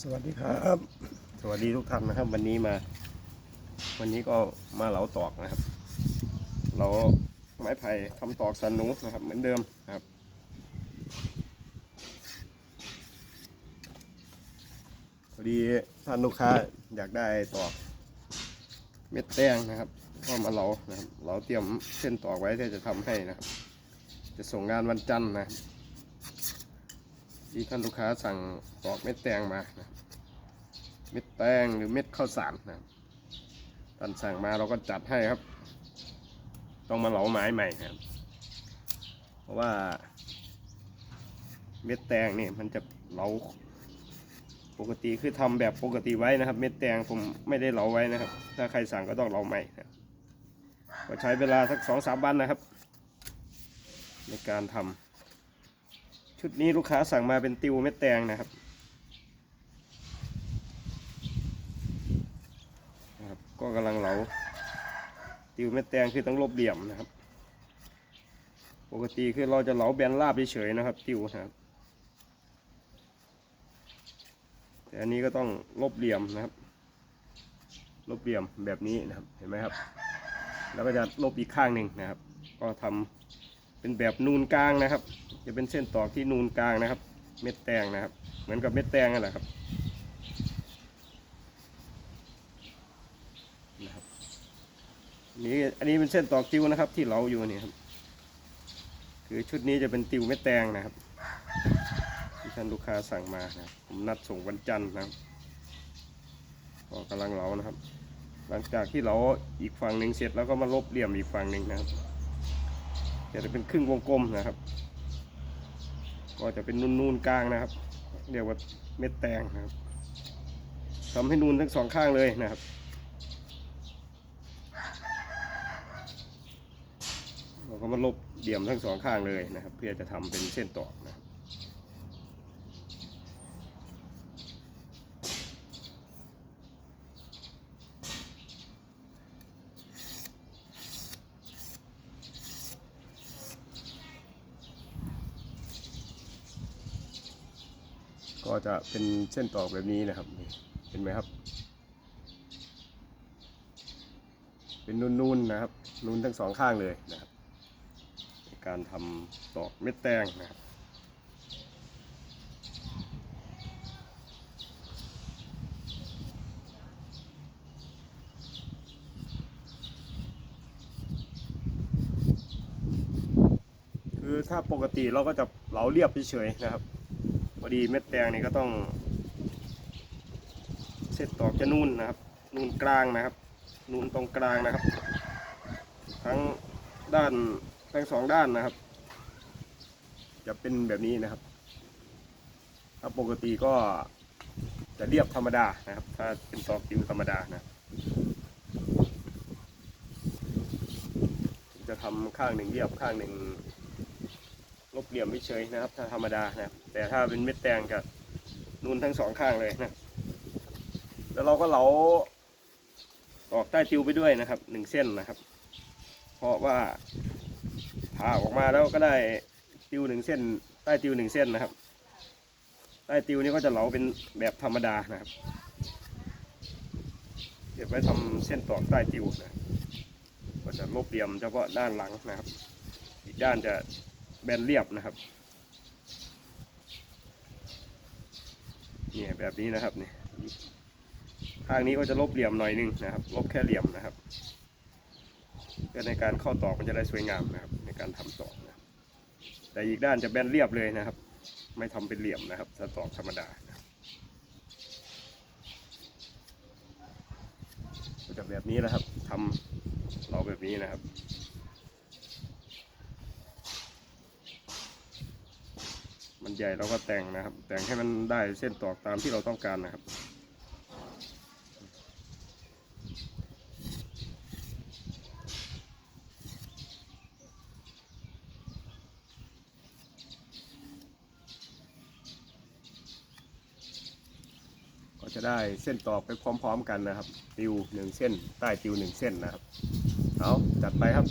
สวัสดีครับ สวัสดีทุกท่านนะครับ วันนี้มา วันนี้ก็มาเหลาตอกนะครับ เราไม้ไผ่ทำตอกสันนูนะครับ เหมือนเดิมครับพอดีท่านลูกค้าอยากได้ตอกเม็ดแต้งนะครับ ก็มาเหลานะครับเราเตรียมเส้นตอกไว้ที่จะทำให้นะครับ จะส่งงานวันจันทร์นะ ที่ท่านลูกค้าสั่งตอกเม็ดแตงมานะเม็ดแป้งหรือเม็ดข้าวสารนะครับท่านสั่งมาเราก็จัดให้ครับ ต้องมาเหลาไม้ใหม่ครับ เพราะว่า เม็ดแตงนี่มันจะเหลาปกติคือทำแบบปกติไว้นะครับ เม็ดแตงผมไม่ได้เหลาไว้นะครับ ถ้าใครสั่งก็ต้องเหลาใหม่นะครับก็ใช้เวลาสักสองสามวันนะครับ ในการทำ ชุดนี้ลูกค้าสั่งมาเป็นติวเม็ดแตงนะครับนะครับ ก็กำลังเหลา ติวเม็ดแตงคือต้องลบเหลี่ยมนะครับ ปกติคือเราจะเหลาแบนราบเฉยๆนะครับ ติวนะครับ แต่อันนี้ก็ต้องลบเหลี่ยมนะครับ ลบเหลี่ยมแบบนี้นะครับ เห็นไหมครับ แล้วก็จะลบอีกข้างหนึ่งนะครับ ก็ทำเป็นแบบนูนกลางนะครับ จะเป็นเส้นตอกที่นูนกลางนะครับ เม็ดแตงนะครับ เหมือนกับเม็ดแตงนั่นแหละครับนะครับนี่อันนี้เป็นเส้นตอกติวนะครับ ที่เราอยู่นี่ครับคือชุดนี้จะเป็นติวเม็ดแตงนะครับที่ท่านลูกค้าสั่งมานะผมนัดส่งวันจันทร์นะครับก็กำลังเหลานะครับ หลังจากที่เราอีกฝั่งหนึ่งเสร็จแล้วก็มาลบเหลี่ยมอีกฝั่งหนึ่งนะครับจะเป็นครึ่งวงกลมนะครับ ก็จะเป็นนูนๆกลางนะครับ เรียกว่าเม็ดแตงนะครับทำให้นูนทั้งสองข้างเลยนะครับเราก็มาลบเดี่ยมทั้งสองข้างเลยนะครับ เพื่อจะทำเป็นเส้นตอกนะครับ ก็จะเป็นเส้นตอกแบบนี้นะครับเห็นไหมครับ เป็นนูนๆนะครับนูนทั้งสองข้างเลยนะครับการทำตอกเม็ดแตงนะครับคือถ้าปกติเราก็จะเหลาเรียบเฉยๆนะครับ อดีเม็ดแตงนี่ก็ต้อง เส้นตอกจะนูนนะครับนูนกลางนะครับนูนตรงกลางนะครับ ทั้งด้านทั้งสองด้านนะครับ จะเป็นแบบนี้นะครับถ้าปกติก็จะเรียบธรรมดานะครับ ถ้าเป็นตอกติวธรรมดานะจะทำข้างหนึ่งเรียบข้างหนึ่ง ลบเหลี่ยมไม่เฉยนะครับถ้าธรรมดานะครับแต่ถ้าเป็นเม็ดแตงกับนูนทั้งสองข้างเลยนะแล้วเราก็เหลาออกใต้ติวไปด้วยนะครับหนึ่งเส้นนะครับ เพราะว่าผ่าออกมาแล้วก็ได้ติวหนึ่งเส้น ใต้ติวหนึ่งเส้นนะครับ ใต้ติวนี้ก็จะเหลาเป็นแบบธรรมดานะครับเก็บไว้ทำเส้นตอกใต้ติวนะก็จะลบเหลี่ยมเฉพาะด้านหลังนะครับ อีกด้านจะ แบนเรียบนะครับเนี่ยแบบนี้นะครับเนี่ยข้างนี้ก็จะลบเหลี่ยมหน่อยนึงนะครับ ลบแค่เหลี่ยมนะครับเพื่อในการเข้าตอกมันจะได้สวยงามนะครับ ในการทำตอกนะแต่อีกด้านจะแบนเรียบเลยนะครับ ไม่ทำเป็นเหลี่ยมนะครับถ้าตอกธรรมดาก็จะแบบนี้นะครับทำเราแบบนี้นะครับ มันใหญ่เราก็แต่งนะครับ แต่งให้มันได้เส้นตอกตามที่เราต้องการนะครับก็จะได้เส้นตอกไปพร้อมๆกันนะครับ ติวหนึ่งเส้น ใต้ติวหนึ่งเส้นนะครับ เอาจัดไปครับ